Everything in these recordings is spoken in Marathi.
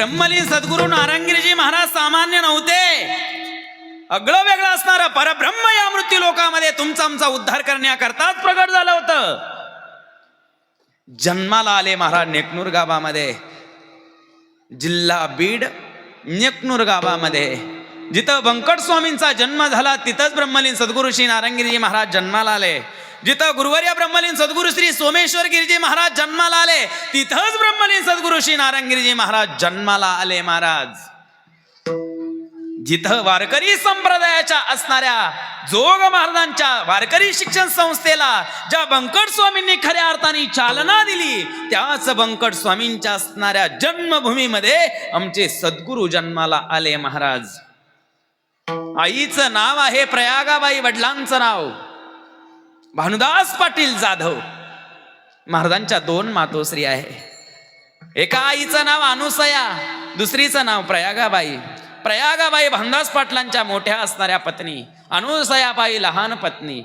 ब्रह्मली सद्गुरू नारंगिरीजी महाराज सामान्य नव्हते. अगळं वेगळं असणारं परब्रह्म या मृत्यू लोकामध्ये तुमचा आमचा उद्धार करण्याकरताच प्रगट झालं होतं. जन्माला आले महाराज नेकनूर गावामध्ये जिल्हा बीड नेकनूर गावामध्ये जिथं व्यंकट स्वामींचा जन्म झाला तिथंच ब्रह्मलीन सद्गुरू श्री नारंगिरीजी महाराज जन्माला आले. जिथं गुरुवर्य ब्रह्मलीन सद्गुरु श्री सोमेश्वर गिरीजी महाराज जन्माला आले तिथंच ब्रह्मलीन सद्गुरु श्री नारायणगिरीजी महाराज जन्माला आले महाराज. जिथं वारकरी संप्रदायाच्या असणाऱ्या जोग महाराजांच्या वारकरी शिक्षण संस्थेला ज्या बंकट स्वामींनी खऱ्या अर्थाने चालना दिली त्याच बंकट स्वामींच्या असणाऱ्या जन्मभूमीमध्ये आमचे सद्गुरू जन्माला आले महाराज. आईचं नाव आहे प्रयागाबाई वडिलांचं नाव. भानुदास पाटील जाधव. महाराजांच्या दोन मातोश्री आहे. एका आईचं नाव अनुसया दुसरीचं नाव प्रयागाबाई. प्रयागाबाई भानुदास पाटलांच्या मोठ्या असणाऱ्या पत्नी अनुसयाबाई लहान पत्नी.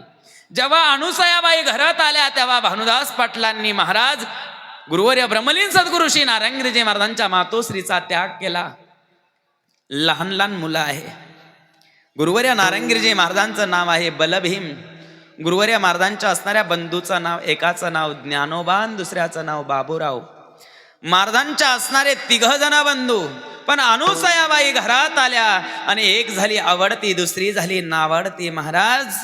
जेव्हा अनुसयाबाई घरात आल्या तेव्हा भानुदास पाटलांनी महाराज गुरुवर्य ब्रह्मलीन सद्गुरू श्री नारायणगिरीजी महाराजांच्या मातोश्रीचा त्याग केला. लहान लहान मुलं आहे. गुरुवर्य नारायणगिरीजी महाराजांचं नाव आहे बलभीम. गुरुवर्य महाराजांच्या असणाऱ्या बंधूचं नाव एकाचं नाव ज्ञानोबान दुसऱ्याचं नाव बाबूराव. महाराजांच्या असणारे तिघ जण बंधू पण अनुसयाबाई घरात आल्या आणि एक झाली आवडती दुसरी झाली नावडती महाराज.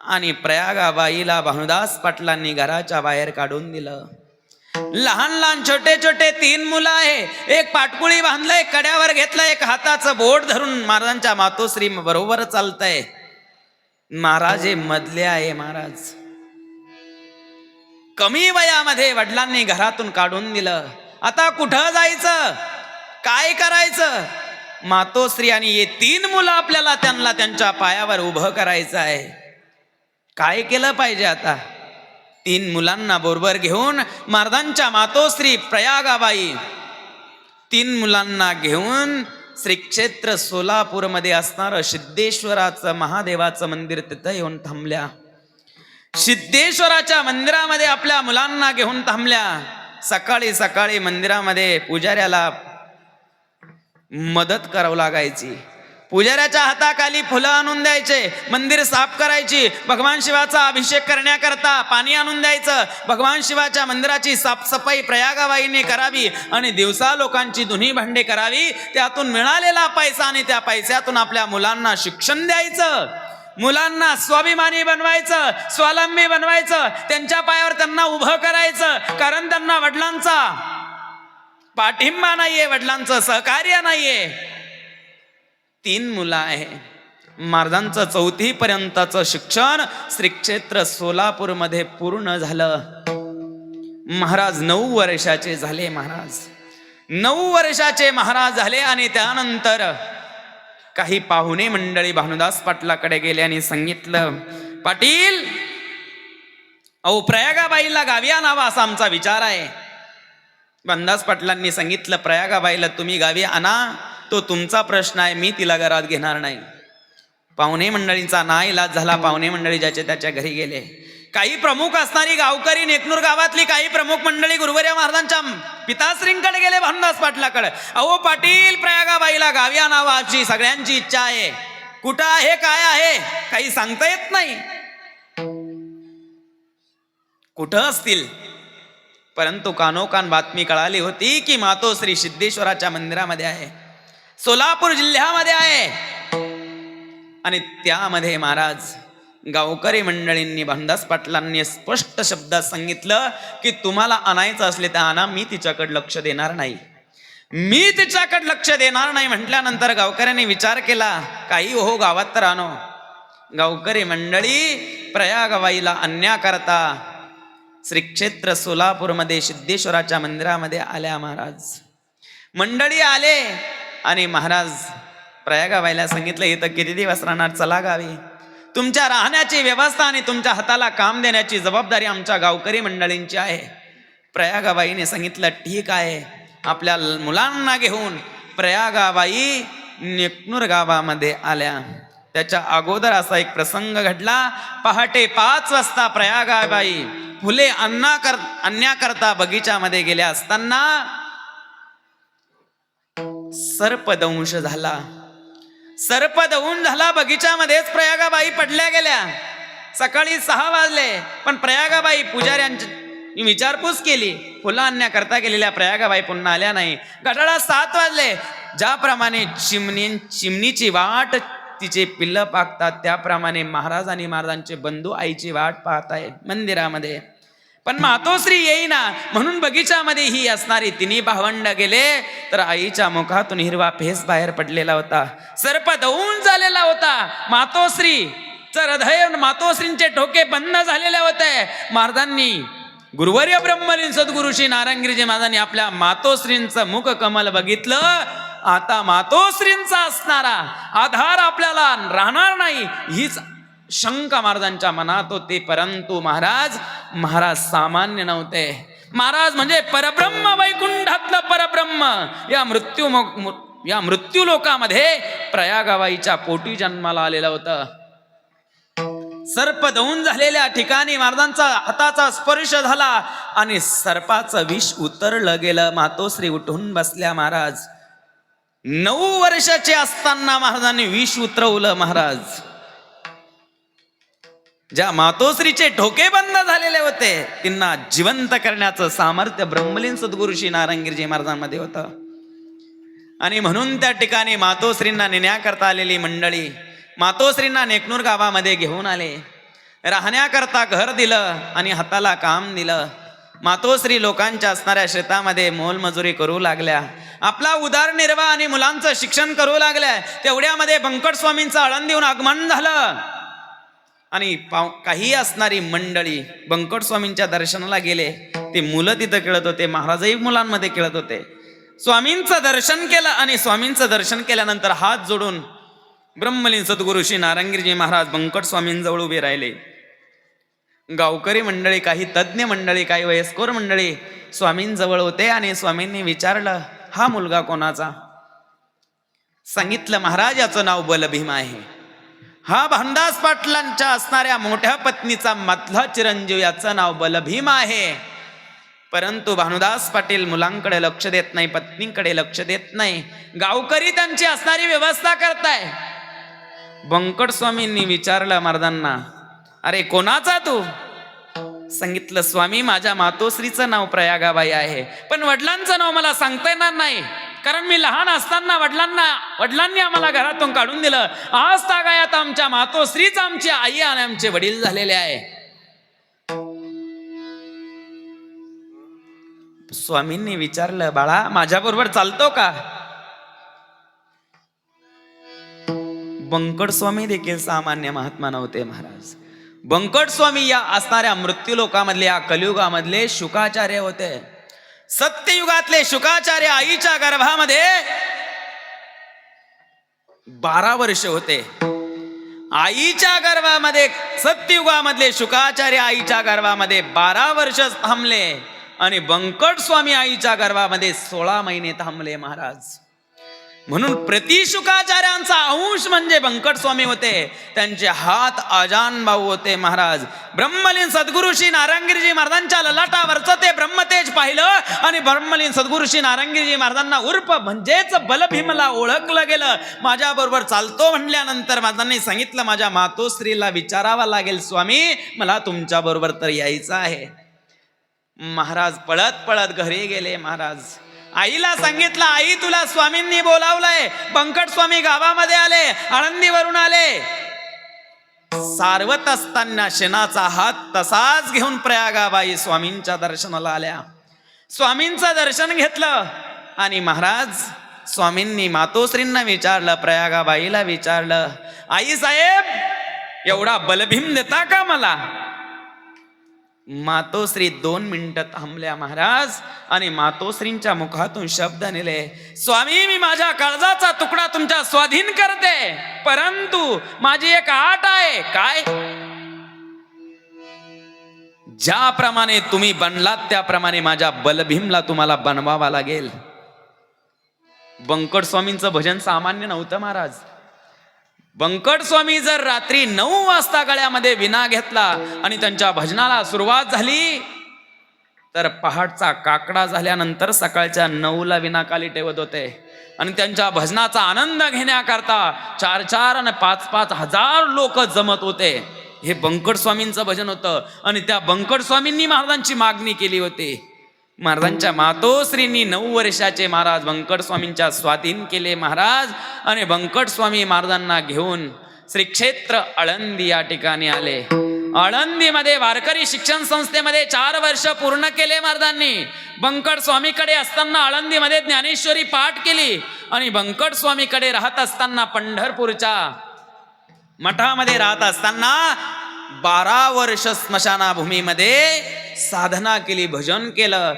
आणि प्रयागाबाईला भानुदास पाटलांनी घराच्या बाहेर काढून दिलं. लहान लहान छोटे छोटे तीन मुलं आहे. एक पाटकुळी बांधलंय कड्यावर घेतलं एक हाताचं बोट धरून महाराजांच्या मातोश्री बरोबर चालतंय. महाराज हे मधले आहे महाराज. कमी वयामध्ये वडिलांनी घरातून काढून दिलं. आता कुठं जायचं? काय करायचं? मातोश्री आणि हे तीन मुलं आपल्याला त्यांना त्यांच्या पायावर उभं करायचं आहे. काय केलं पाहिजे आता? तीन मुलांना बरोबर घेऊन महाराजांच्या मातोश्री प्रयागाबाई तीन मुलांना घेऊन श्रीक्षेत्र सोलापूरमध्ये असणारं सिद्धेश्वराचं महादेवाचं मंदिर तिथं येऊन थांबल्या. सिद्धेश्वराच्या मंदिरामध्ये आपल्या मुलांना घेऊन थांबल्या. सकाळी सकाळी मंदिरामध्ये पुजाऱ्याला मदत करावं लागायची. पुजाऱ्याच्या हाताखाली फुलं आणून द्यायचे मंदिर साफ करायची भगवान शिवाचा अभिषेक करण्याकरता पाणी आणून द्यायचं भगवान शिवाच्या मंदिराची साफसफाई प्रयागाबाईने करावी आणि दिवसा लोकांची धुनी भांडे करावी त्यातून मिळालेला पैसा आणि त्या पैशातून आपल्या मुलांना शिक्षण द्यायचं. मुलांना स्वाभिमानी बनवायचं स्वावलंबी बनवायचं त्यांच्या पायावर त्यांना उभं करायचं कारण त्यांना वडिलांचा पाठिंबा नाहीये वडिलांचं सहकार्य नाहीये. तीन मुलं आहे. महाराजांचं चौथी पर्यंतचं शिक्षण श्री क्षेत्र सोलापूरमध्ये पूर्ण झालं. महाराज नऊ वर्षाचे झाले महाराज. नऊ वर्षाचे महाराज झाले आणि त्यानंतर काही पाहुणे मंडळी भानुदास पाटलाकडे गेले आणि सांगितलं पाटील अहो प्रयागाबाईला गाविया आणावा असा आमचा विचार आहे. भानुदास पाटलांनी सांगितलं प्रयागाबाईला तुम्ही गावी आणा. तो तुमचा प्रश्न आहे मी तिला घरात घेणार नाही. पाहुणे मंडळींचा ना इलाज झाला पाहुणे मंडळी ज्याचे त्याच्या घरी गेले. काही प्रमुख असणारी गावकरी नेकनूर गावातली काही प्रमुख मंडळी गुरुवर्या महाराजांच्या पिताश्रींकडे गेले भानुदास पाटलाकडे. अहो पाटील प्रयागाबाईला गाव्या नावाची सगळ्यांची इच्छा आहे. कुठं आहे काय आहे काही सांगता येत नाही. कुठं असतील? परंतु कानोकान बातमी कळाली होती की मातोश्री सिद्धेश्वराच्या मंदिरामध्ये आहे. सोलापूर जिल्ह्यामध्ये आहे. आणि त्यामध्ये महाराज गावकरी मंडळींनी भानदास पाटलांनी स्पष्ट शब्दात सांगितलं की तुम्हाला आणायचं असले तर आणा मी तिच्याकडे लक्ष देणार नाही. मी तिच्याकडे लक्ष देणार नाही म्हटल्यानंतर गावकऱ्यांनी विचार केला काही हो गावात तर आणो. गावकरी मंडळी प्रयागवाईला आणण्याकरता श्री क्षेत्र सोलापूरमध्ये सिद्धेश्वराच्या मंदिरामध्ये आल्या महाराज. मंडळी आले. आणि महाराज प्रयागाबाईला सांगितलं इथं किती दिवस राहणार? चला गावी. तुमच्या राहण्याची व्यवस्था आणि तुमच्या हाताला काम देण्याची जबाबदारी आमच्या गावकरी मंडळींची आहे. प्रयागाबाईने सांगितलं ठीक आहे. आपल्या मुलांना घेऊन प्रयागाबाई नेकनूर गावामध्ये आल्या. त्याच्या अगोदर असा एक प्रसंग घडला. पहाटे पाच वाजता प्रयागाबाई फुले अन्ना कर अन्याकरता बगीच्यामध्ये गेल्या असताना सर्पदंश झाला. सर्पदंश झाला बगीच्यामध्येच प्रयागाबाई पडल्या गेल्या. सकाळी सहा वाजले पण प्रयागाबाई पुजाऱ्यांची विचारपूस केली. फुलं आणण्याकरता गेलेल्या प्रयागाबाई पुन्हा आल्या नाही. घटाळा सात वाजले. ज्याप्रमाणे चिमणी चिमणीची वाट तिचे पिल्लं पाकतात त्याप्रमाणे महाराज आणि महाराजांचे बंधू आईची वाट पाहत आहेत मंदिरामध्ये. पण मातोश्री येईना. म्हणून बगीच्यामध्ये ही असणारी तिन्ही भावंड गेले तर आईच्या मुखातून हिरवा फेस बाहेर पडलेला होता. सर्प दौन झालेला होता. मातोश्री हृदय मातोश्रींचे ठोके बंद झालेले होते. महाराजांनी गुरुवर्य ब्रह्मलीन सद्गुरुशी नारायणगिरीजी महाराजांनी आपल्या मातोश्रींचं मुख कमल बघितलं. आता मातोश्रींचा असणारा आधार आपल्याला राहणार नाही. हीच शंका महाराजांच्या मनात होते परंतु महाराज महाराज सामान्य नव्हते. महाराज म्हणजे परब्रह्म वैकुंठातलं परब्रह्म. या मृत्यू मो- या मृत्यू लोकामध्ये प्रयागाबाईच्या पोटी जन्माला आलेलं होतं. सर्प दौन झालेल्या ठिकाणी महाराजांचा हाताचा स्पर्श झाला आणि सर्पाचं विष उतरलं गेलं. मातोश्री उठून बसल्या महाराज. नऊ वर्षाचे असताना महाराजांनी विष उतरवलं महाराज. ज्या मातोश्रीचे ठोके बंद झालेले होते त्यांना जिवंत करण्याचं सामर्थ्य ब्रह्मलीन सद्गुरु श्री महाराजांमध्ये होतं. आणि म्हणून त्या ठिकाणी मातोश्रींना नेण्याकरता आलेली मंडळी मातोश्रींना नेकनूर गावामध्ये घेऊन आले. राहण्याकरता घर दिलं आणि हाताला काम दिलं. मातोश्री लोकांच्या असणाऱ्या शेतामध्ये मोलमजुरी करू लागल्या. आपला उदारनिर्वाह आणि मुलांचं शिक्षण करू लागल्या. तेवढ्यामध्ये बंकट स्वामींचं देऊन आगमन झालं. आणि पाव काही असणारी मंडळी बंकट स्वामींच्या दर्शनाला गेले. ते मुलं तिथं खेळत होते महाराजही मुलांमध्ये खेळत होते. स्वामींचं दर्शन केलं आणि स्वामींचं दर्शन केल्यानंतर हात जोडून ब्रह्मलीन सद्गुरु श्री नारायणगिरीजी महाराज बंकट स्वामींजवळ उभे राहिले. गावकरी मंडळी काही तज्ज्ञ मंडळी काही वयस्कर मंडळी स्वामींजवळ होते आणि स्वामींनी विचारलं हा मुलगा कोणाचा? सांगितलं महाराजाचं नाव बलभीम आहे. हा भानदास पाटलांच्या असणाऱ्या मोठ्या पत्नीचा मधला चिरंजीव याचं नाव बलभीम आहे. परंतु भानुदास पाटील मुलांकडे लक्ष देत नाही पत्नीकडे लक्ष देत नाही. गावकरी त्यांची असणारी व्यवस्था करताय. बंकट स्वामींनी विचारलं मर्दांना अरे कोणाचा तू? सांगितलं स्वामी माझ्या मातोश्रीचं नाव प्रयागाबाई आहे. पण वडिलांचं नाव मला सांगता येणार नाही. कारण मी लहान असताना वडिलांना वडिलांनी आम्हाला घरातून काढून दिलं. आज तागायात आमच्या मातोश्रीच आमची आई आणि आमचे वडील झालेले आहे. स्वामींनी विचारलं बाळा माझ्या बरोबर चालतो का? बंकट स्वामी देखील सामान्य महात्मा नव्हते महाराज. बंकट स्वामी या असणाऱ्या मृत्यू लोकामधले या कलियुगामधले शुकाचार्य होते. सत्ययुगातले शुकाचार्य आईच्या गर्भामध्ये बारा वर्ष होते. आईच्या गर्भामध्ये सत्ययुगामधले शुकाचार्य आईच्या गर्भामध्ये बारा वर्ष थांबले आणि बंकट स्वामी आईच्या गर्भामध्ये सोळा महिने थांबले महाराज. म्हणून प्रतिशुकाचार्यांचा अंश म्हणजे बंकट स्वामी होते. त्यांचे हात आजान भाऊ होते महाराज. ब्रह्मलीन सद्गुरु श्री नारायणगिरीजी महाराजांच्या ललाटावरचं ते ब्रह्मतेज पाहिलं आणि ब्रह्मलीन सद्गुरु श्री नारायणगिरीजी महाराजांना उर्फ म्हणजेच बलभीमला ओळखलं गेलं. माझ्या बरोबर चालतो म्हणल्यानंतर महाराजांनी सांगितलं माझ्या मातोश्रीला विचारावा लागेल स्वामी मला तुमच्या बरोबर तर यायचं आहे. महाराज पळत पळत घरी गेले महाराज. आईला सांगितलं आई तुला स्वामींनी बोलावलंय. पंकट स्वामी गावामध्ये आले आळंदीवरून आले. सारवत असताना शेणाचा हात तसाच घेऊन प्रयागाबाई स्वामींच्या दर्शनाला आल्या. स्वामींचं दर्शन घेतलं आणि महाराज स्वामींनी मातोश्रींना विचारलं प्रयागाबाईला विचारलं आई साहेब एवढा बलभीम देता का मला? मातोश्री दोन मिनिटं थांबल्या महाराज. आणि मातोश्रींच्या मुखातून शब्द नेले स्वामी मी माझ्या काळजाचा तुकडा तुमच्या स्वाधीन करते. परंतु माझी एक आट आहे. काय? ज्याप्रमाणे तुम्ही बनलात त्याप्रमाणे माझ्या बलभीमला तुम्हाला बनवावा लागेल. बंकट स्वामींचं भजन सामान्य नव्हतं महाराज. बंकट स्वामी जर रात्री नऊ वाजता गळ्यामध्ये विना घेतला आणि त्यांच्या भजनाला सुरुवात झाली तर पहाटचा काकडा झाल्यानंतर सकाळच्या नऊला विनाकाली ठेवत होते. आणि त्यांच्या भजनाचा आनंद घेण्याकरता चार चार आणि पाच पाच हजार लोक जमत होते. हे बंकट स्वामींचं भजन होतं आणि त्या बंकट स्वामींनी महाराजांची मागणी केली होती. महाराजांच्या मातोश्रींनी नऊ वर्षाचे महाराज बंकट स्वामींच्या स्वाधीन केले महाराज. आणि बंकट स्वामी महाराजांना घेऊन श्री क्षेत्र आळंदी या ठिकाणी आले. आळंदीमध्ये वारकरी शिक्षण संस्थेमध्ये चार वर्ष पूर्ण केले महाराजांनी. बंकट स्वामीकडे असताना आळंदीमध्ये ज्ञानेश्वरी पाठ केली. आणि बंकट स्वामीकडे राहत असताना पंढरपूरच्या मठामध्ये राहत असताना बारा वर्ष स्मशानाभूमीमध्ये साधना केली भजन केलं.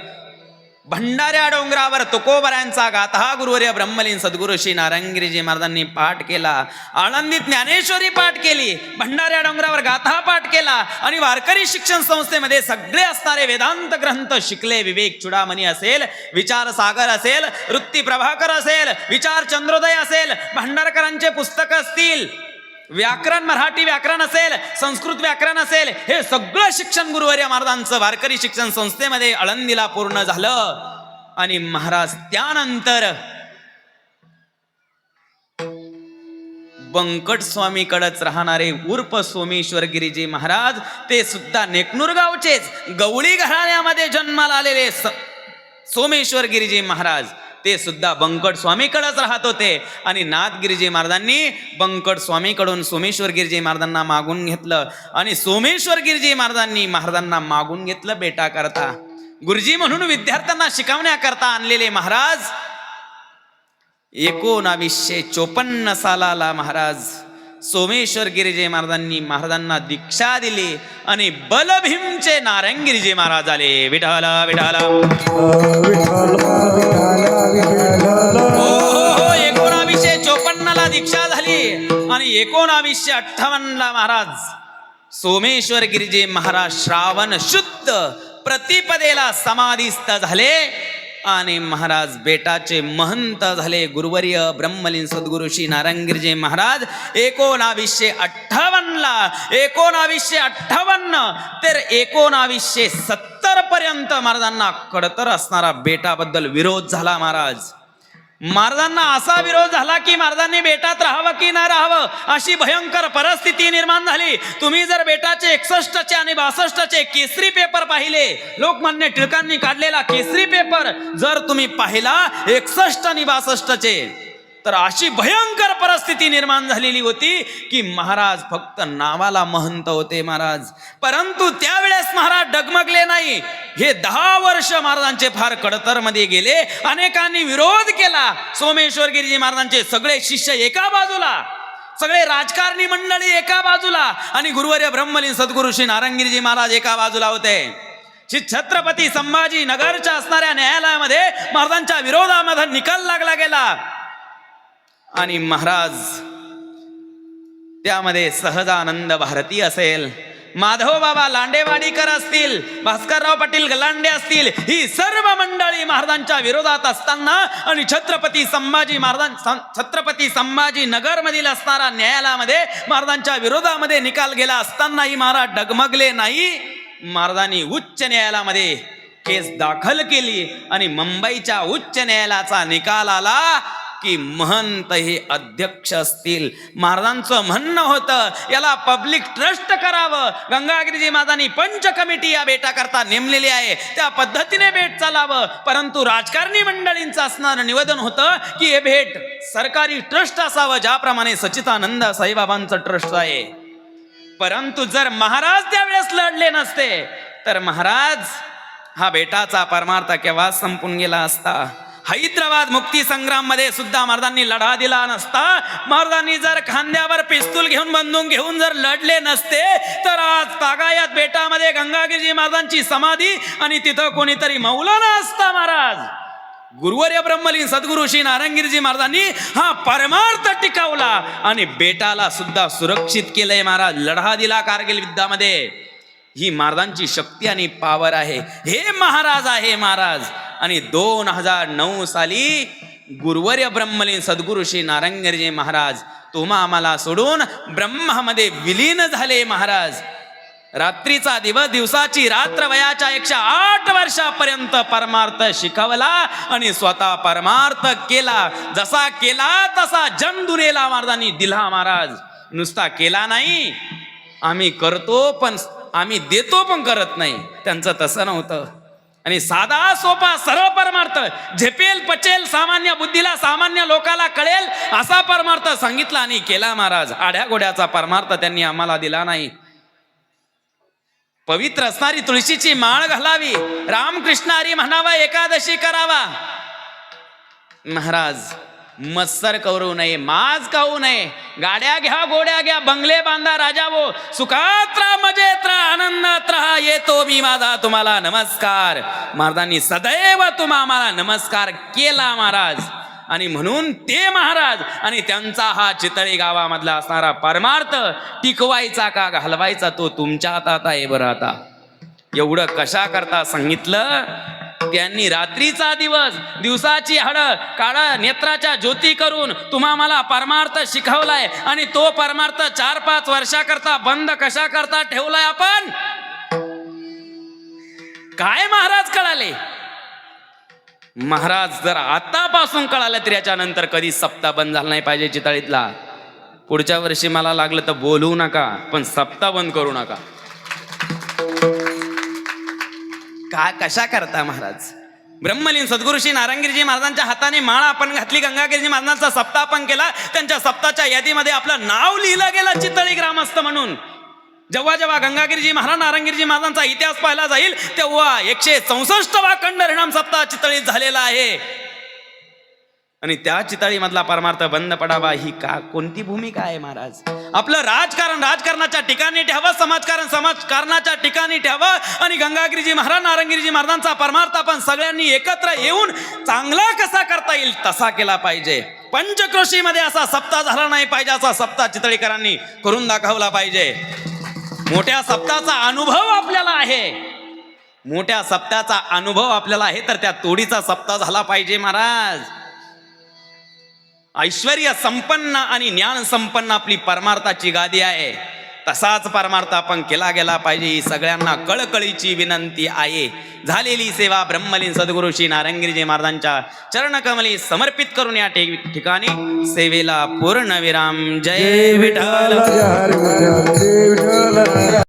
भंडाऱ्या डोंगरावर तुकोबऱ्यांचा गाथा. गुरुवर्य ब्रह्मलीन सद्गुरु श्री नारायणगिरीजी महाराजांनी पाठ केला. आळंदी ज्ञानेश्वरी पाठ केली. भंडाऱ्या डोंगरावर गाथा पाठ केला. आणि वारकरी शिक्षण संस्थेमध्ये सगळे असणारे वेदांत ग्रंथ शिकले. विवेक चुडामणी असेल विचार सागर असेल वृत्ती प्रभाकर असेल विचार चंद्रोदय असेल भांडारकरांचे पुस्तक असतील. व्याकरण मराठी व्याकरण असेल संस्कृत व्याकरण असेल हे सगळं शिक्षण गुरुवर्य महाराजांचं वारकरी शिक्षण संस्थेमध्ये आळंदीला पूर्ण झालं. आणि महाराज त्यानंतर बंकट स्वामीकडच राहणारे उर्फ सोमेश्वर गिरीजी महाराज ते सुद्धा नेकनूर गावचेच गवळी घराण्यामध्ये जन्माला आलेले स- सोमेश्वर गिरीजी महाराज. ते सुद्धा बंकट स्वामीकडेच राहत होते. आणि नाथगिरीजी महाराजांनी बंकट स्वामीकडून सोमेश्वर गिरीजी महाराजांना मागून घेतलं. आणि सोमेश्वर गिरीजी महाराजांनी महाराजांना मागून घेतलं बेटा करता. गुरुजी म्हणून विद्यार्थ्यांना शिकवण्याकरता आणलेले महाराज. एकोणावीसशे चोपन्न सालाला महाराज. सोमेश्वर गिरीजे महाराजांनी महाराजांना दीक्षा दिली आणि बलभीमचे नारायणगिरीजी महाराज आले. विठाला विठाला हो हो हो एकोणावीसशे चोपन्न ला दीक्षा झाली आणि एकोणावीसशे अठ्ठावन्न ला महाराज सोमेश्वर गिरीजे महाराज श्रावण शुद्ध प्रतिपदेला समाधिस्थ झाले. आणि महाराज बेटाचे महंत झाले गुरुवर्य ब्रह्मलीन सद्गुरु श्री नारायणगिरीजी महाराज. एकोणावीसशे अठ्ठावन्नला एकोणावीसशे अठ्ठावन्न तर एकोणावीसशे सत्तर पर्यंत महाराजांना कडतर असणारा बेटाबद्दल विरोध झाला महाराज. महाराजांना असा विरोध झाला की महाराजांनी बेटात राहावं की ना राहावं अशी भयंकर परिस्थिती निर्माण झाली. तुम्ही जर बेटाचे एकसष्टचे आणि बासष्टचे केसरी पेपर पाहिले लोकमान्य टिळकांनी काढलेला केसरी पेपर जर तुम्ही पाहिला एकसष्ट आणि बासष्टचे तर अशी भयंकर परिस्थिती निर्माण झालेली होती की महाराज फक्त नावाला महंत होते महाराज. परंतु त्यावेळेस महाराज डगमगले नाही. हे दहा वर्ष महाराजांचे फार कडतरमध्ये गेले. अनेकांनी विरोध केला. सोमेश्वर गिरीजी महाराजांचे सगळे शिष्य एका बाजूला. सगळे राजकारणी मंडळी एका बाजूला. आणि गुरुवर्य ब्रह्मलीन सद्गुरु श्री नारंगिरीजी महाराज एका बाजूला होते. श्री छत्रपती संभाजी नगरच्या असणाऱ्या न्यायालयामध्ये महाराजांच्या विरोधामध्ये निकाल लागला गेला. आणि महाराज त्यामध्ये सहजानंद भारती असेल माधव बाबा लांडेवाडीकर असतील भास्करराव पाटील गलांडे असतील ही सर्व मंडळी महाराजांच्या विरोधात असताना आणि छत्रपती संभाजी महाराजां सं- छत्रपती संभाजी नगर मधील असणारा न्यायालयामध्ये महाराजांच्या विरोधामध्ये निकाल गेला असतानाही महाराज डगमगले नाही. महाराजांनी उच्च न्यायालयामध्ये केस दाखल केली आणि मुंबईच्या उच्च न्यायालयाचा निकाल आला. की महंत हे अध्यक्ष असतील. महाराजांचं म्हणणं होतं याला पब्लिक ट्रस्ट करावं. गंगागिरीजी महाराजांनी पंच कमिटी या बेटाकरता नेमलेली आहे. त्या पद्धतीने भेट चालावं. परंतु राजकारणी मंडळींचं असणारं निवेदन होतं की हे भेट सरकारी ट्रस्ट असावं ज्याप्रमाणे सचितानंद साईबाबांचं ट्रस्ट आहे. परंतु जर महाराज त्यावेळेस लढले नसते तर महाराज हा बेटाचा परमार्थ केव्हा संपून गेला असता? हैदराबाद मुक्ती संग्राममध्ये सुद्धा महाराजांनी लढा दिला नसता. महाराजांनी जर खांद्यावर पिस्तूल घेऊन बंदूक घेऊन जर लढले नसते तर आज तागायात बेटामध्ये गंगागिरीजी महाराजांची समाधी आणि तिथं कोणीतरी मौलाना असता महाराज. गुरुवर्य ब्रह्मलीन सद्गुरु श्री नारायणगिरीजी महाराजांनी हा परमार्थ टिकवला आणि बेटाला सुद्धा सुरक्षित केलंय महाराज. लढा दिला कारगिल युद्धामध्ये. ही महाराजांची शक्ती आणि पावर आहे. हे महाराज आहे महाराज. आणि दोन हजार नऊ साली गुरुवर्य ब्रह्मलीन सद्गुरु श्री नारंगरजी महाराज तुम्हा आम्हाला सोडून ब्रह्मामध्ये विलीन झाले महाराज. रात्रीचा दिवस दिवसाची रात्र वयाच्या एकशे आठ वर्षापर्यंत परमार्थ शिकवला आणि स्वतः परमार्थ केला. जसा केला तसा जम दुरेला महाराजांनी दिला महाराज. नुसता केला नाही. आम्ही करतो पण आम्ही देतो पण करत नाही. त्यांचं तसं नव्हतं. आणि साधा सोपा सरळ परमार्थ झेपेल पचेल सामान्य बुद्धीला सामान्य लोकाला कळेल असा परमार्थ सांगितला आणि केला महाराज. आड्या गोड्याचा परमार्थ त्यांनी आम्हाला दिला नाही. पवित्र असणारी तुळशीची माळ घालावी. रामकृष्ण हरी म्हणावा एकादशी करावा. महाराज मत्सर करू नये माज खाऊ नये. गाड्या घ्या गोड्या घ्या बंगले बांधा राजावो सुखात राहा मजेत राहा आनंदात राहा येतो मी माझा तुम्हाला नमस्कार. महाराजांनी सदैव तुम्हा आम्हाला नमस्कार केला महाराज. आणि म्हणून ते महाराज आणि त्यांचा हा चितळी गावामधला असणारा परमार्थ टिकवायचा का घालवायचा तो तुमच्या हातात आहे बरं आता. एवढं कशा करता सांगितलं? त्यांनी रात्रीचा दिवस दिवसाची हड काळ नेत्राच्या ज्योती करून तुम्हा मला परमार्थ शिकवलाय आणि तो परमार्थ चार पाच वर्षाकरता बंद कशा करता ठेवलाय आपण? काय महाराज कळाले? महाराज जर आतापासून कळालं तर याच्यानंतर कधी सप्ताह बंद झाला नाही पाहिजे चितळीतला. पुढच्या वर्षी मला लागलं तर बोलू नका पण सप्ताह बंद करू नका. का कशा करता महाराज? ब्रह्मलीन सद्गुरुशी नारायणगिरीजी महाराजांच्या हाताने माळा आपण घातली गंगागिरीजी महाराजांचा सप्ताह आपण केला त्यांच्या सप्ताच्या यादीमध्ये आपलं नाव लिहिलं गेलं चितळी ग्रामस्थ म्हणून. जेव्हा जेव्हा गंगागिरीजी महाराज नारायणगिरीजी महाराजांचा इतिहास पाहिला जाईल तेव्हा एकशे चौसष्ट वा खंड हरिणाम सप्ताह चितळीत झालेला आहे. आणि त्या चितळीमधला परमार्थ बंद पडावा ही का कोणती भूमिका आहे महाराज? आपलं राजकारण राजकारणाच्या ठिकाणी ठेवावं समाजकारण समाजकारणाच्या ठिकाणी ठेवावं आणि गंगागिरीजी महाराज नारंगिरीजी महाराजांचा परमार्थ आपण सगळ्यांनी एकत्र येऊन चांगला कसा करता येईल तसा केला पाहिजे. पंचक्रोशीमध्ये असा सप्ताह झाला नाही पाहिजे असा सप्ताह चितळीकरांनी करून दाखवला पाहिजे. मोठ्या सप्ताहाचा अनुभव आपल्याला आहे. मोठ्या सप्ताचा अनुभव आपल्याला आहे तर त्या तोडीचा सप्ताह झाला पाहिजे महाराज. ऐश्वर्य संपन्न आणि ज्ञान संपन्न आपली परमार्थाची गादी आहे. तसाच परमार्थ आपण केला गेला पाहिजे. ही सगळ्यांना कळकळीची विनंती आहे. झालेली सेवा ब्रह्मलीन सद्गुरू श्री नारंगिरीजी महाराजांच्या चरणकमली समर्पित करून या ठिकाणी सेवेला पूर्ण विराम. जय विठ्ठल जय विठ्ठल.